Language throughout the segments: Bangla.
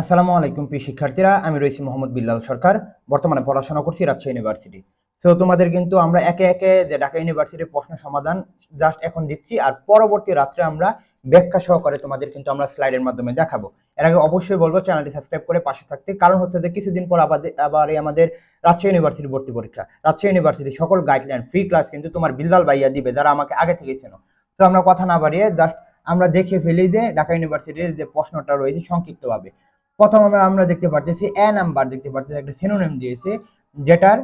আসসালামু আলাইকুম, প্রিয় শিক্ষার্থীরা। আমি রয়েছি মোহাম্মদ বিল্লাল সরকার। বর্তমানে পড়াশোনা করছি রাজশাহী ইউনিভার্সিটি সো তোমাদের কিন্তু আমরা একে একে যে ঢাকা ইউনিভার্সিটির প্রশ্ন সমাধান জাস্ট এখন দিচ্ছি। আর পরবর্তী রাত্রে আমরা ব্যাখ্যা সহকারে তোমাদের কিন্তু আমরা স্লাইডের মাধ্যমে দেখাবো। এর আগে অবশ্যই বলব, চ্যানেলটি সাবস্ক্রাইব করে পাশে থাকতে। কারণ হচ্ছে যে কিছুদিন পর আবার আমাদের রাজশাহী ইউনিভার্সিটি ভর্তি পরীক্ষা। রাজশাহী ইউনিভার্সিটি সকল গাইডলাইন ফ্রি ক্লাস কিন্তু তোমার বিল্লাল ভাইয়া দিবে, যারা আমাকে আগে থেকে চেনো। তো আমরা কথা না বাড়িয়ে জাস্ট আমরা দেখে ফেলি যে ঢাকা ইউনিভার্সিটির যে প্রশ্নটা রয়েছে সংক্ষিপ্তভাবে। প্রথম আমরা আমরা দেখতে পাচ্ছি এ নাম্বার দেখতে পাচ্ছি একটা সিনোনিম দিয়েছে, যেটার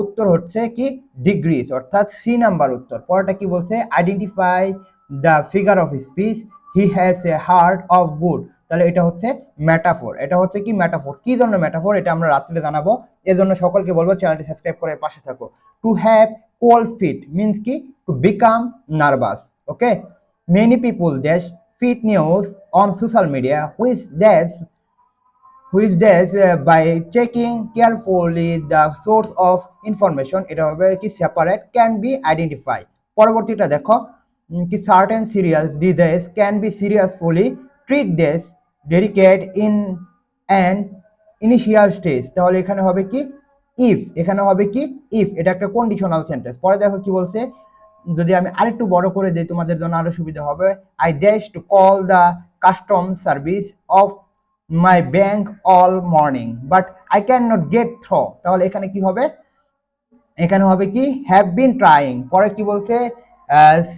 উত্তর হচ্ছে কি? ডিগ্রিজ অর্থাৎ সি নাম্বার উত্তর। পরেরটা কি বলছে? Identify the figure of speech he has a heart of good তাহলে এটা হচ্ছে ম্যাটাফোর এটা হচ্ছে কি? ম্যাটাফোর কি জন্য ম্যাটাফোর এটা আমরা রাত্রে জানাব। এজন্য সকলকে বলব, চ্যানেলটি সাবস্ক্রাইব করে পাশে থাকো। To have cold feet means কি? To become nervous okay many people dash fit news on social media which dash which does by checking carefully the source of information এটা হবে কি সেপারেট ক্যান বি আইডেন্টিফাই পরবর্তীটা দেখো কি certain serious disease can be successfully treat dress dedicate in an initial stage তাহলে এখানে হবে কি? ইফ এখানে হবে কি? ইফ এটা একটা কন্ডিশনাল সেন্টেন্স পরে দেখো কি বলছে, যদি আমি আরেকটু বড় করে দিই, তোমাদের জন্য আরও সুবিধা হবে। I dash to call the custom service of my bank all morning but I can not get through তাহলে এখানে কি হবে? এখানে হবে কি? হ্যাভ বিন ট্রাইং পরে কি বলছে?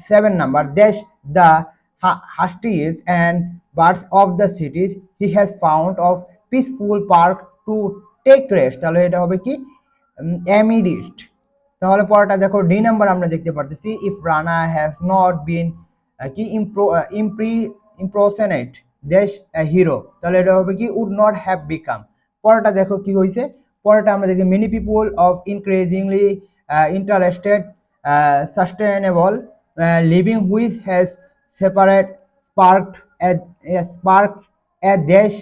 Seven number dash the hustles and birds of the cities he has found of peaceful park to take rest তাহলে এটা হবে কি? অ্যামিডিস্ট তাহলে পরেটা দেখো ডি নাম্বার আমরা দেখতে পারতেছি if Rana has not been কি ইমপ্রো ইমপ্রি ইমপ্রোসেনেট দেশ হিরো তাহলে এটা হবে কি উড নট হ্যাভ বিকাম পরেরটা দেখো কি হয়েছে পরেরটা আমরা দেখি many people of increasingly interested sustainable living which has separate spark spark a dash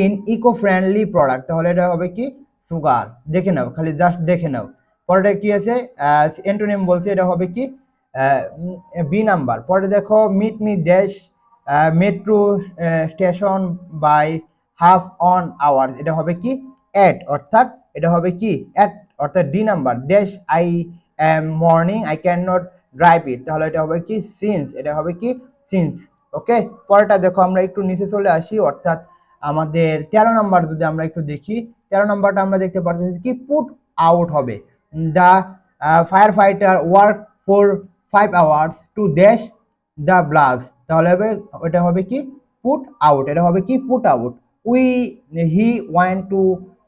in eco friendly product তাহলে এটা হবে কি সুগার দেখে নাও, খালি জাস্ট দেখে নাও। পরেরটা কি আছে এন্টোনিম বলছে, এটা হবে কি বি নাম্বার পরে দেখো meet me dash metro station by half on hours এটা হবে কি? অ্যাট অর্থাৎ এটা হবে কি? অ্যাট অর্থাৎ D number dash I am morning I can not drive it তাহলে এটা হবে কি? সিন্স এটা হবে কি? সিন্স ওকে পরেরটা দেখো, আমরা একটু নিচে চলে আসি, অর্থাৎ আমাদের তেরো নাম্বার যদি আমরা একটু দেখি, তেরো নাম্বারটা আমরা দেখতে পাচ্ছি কি? পুট আউট হবে। The fire fighter work for five hours to dash the blaze তাহলে হবে ওটা হবে কি? পুট আউট এটা হবে কি? Put out we he went to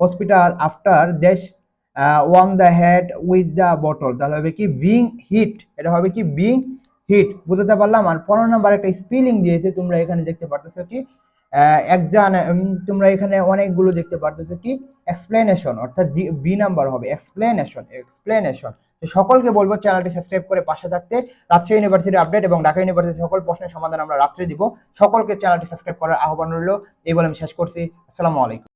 hospital after dash one the head with the bottle তাহলে হবে কি? বিং হিট এটা হবে কি? বিং হিট বুঝতে পারলাম? আর পনেরো নাম্বার একটা স্পেলিং দিয়েছে, তোমরা এখানে দেখতে পারতেছো কি? একজন তোমরা এখানে অনেকগুলো দেখতে পারতেছো কি? এক্সপ্লেনেশন অর্থাৎ বি নাম্বার হবে এক্সপ্লেনেশন এক্সপ্লেনেশন তো সকলকে বলব চ্যানেলটি সাবস্ক্রাইব করে পাশে থাকতে। রাজশাহী ইউনিভার্সিটি আপডেট এবং ঢাকা ইউনিভার্সিটি সকল প্রশ্নের সমাধান আমরা রাত্রে দিব। সকলকে চ্যানেলটি সাবস্ক্রাইব করার আহ্বান রইল। এই বলে আমি শেষ করছি। আসসালামু আলাইকুম।